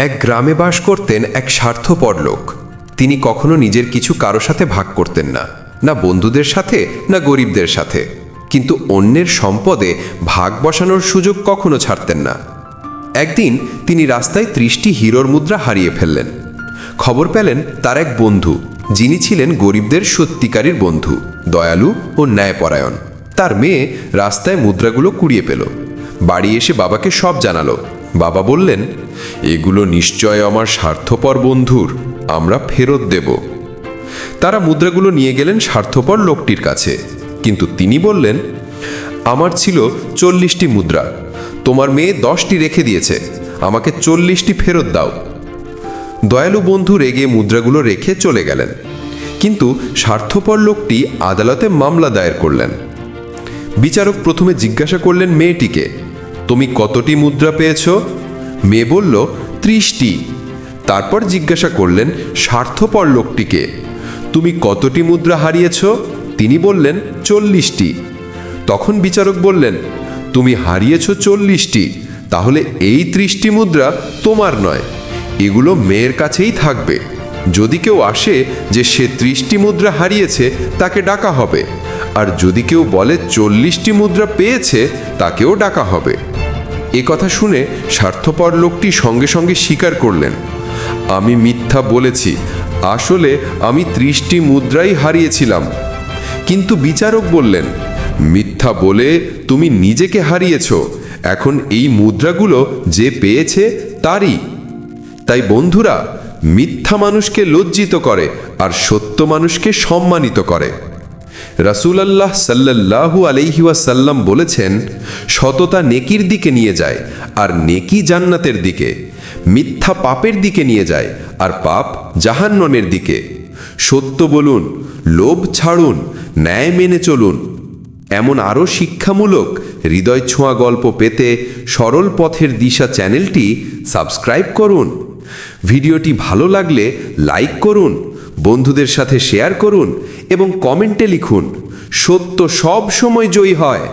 এক গ্রামে বাস করতেন এক স্বার্থপর লোক। তিনি কখনো নিজের কিছু কারও সাথে ভাগ করতেন না না বন্ধুদের সাথে, না গরিবদের সাথে। কিন্তু অন্যের সম্পদে ভাগ বসানোর সুযোগ কখনো ছাড়তেন না। একদিন তিনি রাস্তায় ত্রিশটি হিরোর মুদ্রা হারিয়ে ফেললেন। খবর পেলেন তার এক বন্ধু, যিনি ছিলেন গরিবদের সত্যিকারীর বন্ধু, দয়ালু ও ন্যায়পরায়ণ। তার মেয়ে রাস্তায় মুদ্রাগুলো কুড়িয়ে পেল। বাড়ি এসে বাবাকে সব জানালো। বাবা বললেন, এগুলো নিশ্চয় আমার স্বার্থপর বন্ধুর, আমরা ফেরত দেব। তারা মুদ্রাগুলো নিয়ে গেলেন স্বার্থপর লোকটির কাছে। কিন্তু তিনি বললেন, আমার ছিল চল্লিশটি মুদ্রা, তোমার মেয়ে দশটি রেখে দিয়েছে, আমাকে চল্লিশটি ফেরত দাও। দয়ালু বন্ধু রেগে মুদ্রাগুলো রেখে চলে গেলেন। কিন্তু স্বার্থপর লোকটি আদালতে মামলা দায়ের করলেন। বিচারক প্রথমে জিজ্ঞাসা করলেন মেয়েটিকে তুমি কতটি মুদ্রা পেয়েছ? মেয়ে বলল, ত্রিশটি। তারপর জিজ্ঞাসা করলেন, স্বার্থপর লোকটিকে। তুমি কতটি মুদ্রা হারিয়েছ? তিনি বললেন, চল্লিশটি। তখন বিচারক বললেন, তুমি হারিয়েছ চল্লিশটি, তাহলে এই ত্রিশটি মুদ্রা তোমার নয়, এগুলো মেয়ের কাছেই থাকবে। যদি কেউ আসে যে সে ত্রিশটি মুদ্রা হারিয়েছে, তাকে ডাকা হবে, আর যদি কেউ বলে চল্লিশটি মুদ্রা পেয়েছে, তাকেও ডাকা হবে। এ কথা শুনে স্বার্থপর লোকটি সঙ্গে সঙ্গে স্বীকার করলেন। আমি মিথ্যা বলেছি। আসলে আমি ত্রিশটি মুদ্রাই হারিয়েছিলাম। কিন্তু বিচারক বললেন, মিথ্যা বলে তুমি নিজেকে হারিয়েছ। এখন এই মুদ্রাগুলো যে পেয়েছে তারই। তাই বন্ধুরা, মিথ্যা মানুষকে লজ্জিত করে আর সত্য মানুষকে সম্মানিত করে। রাসূলুল্লাহ সাল্লাল্লাহু আলাইহি ওয়াসাল্লাম বলেছেন, সততা নেকির দিকে নিয়ে যায় আর নেকি জান্নাতের দিকে, মিথ্যা পাপের দিকে নিয়ে যায় আর পাপ জাহান্নমের দিকে। সত্য বলুন, লোভ ছাড়ুন, ন্যায় মেনে চলুন। এমন আরও শিক্ষামূলক হৃদয় ছোঁয়া গল্প পেতে সরল পথের দিশা চ্যানেলটি সাবস্ক্রাইব করুন। ভিডিওটি ভালো লাগলে লাইক করুন বন্ধুদের সাথে শেয়ার করুন এবং কমেন্টে লিখুন সত্য সব সময় জয়ী হয়।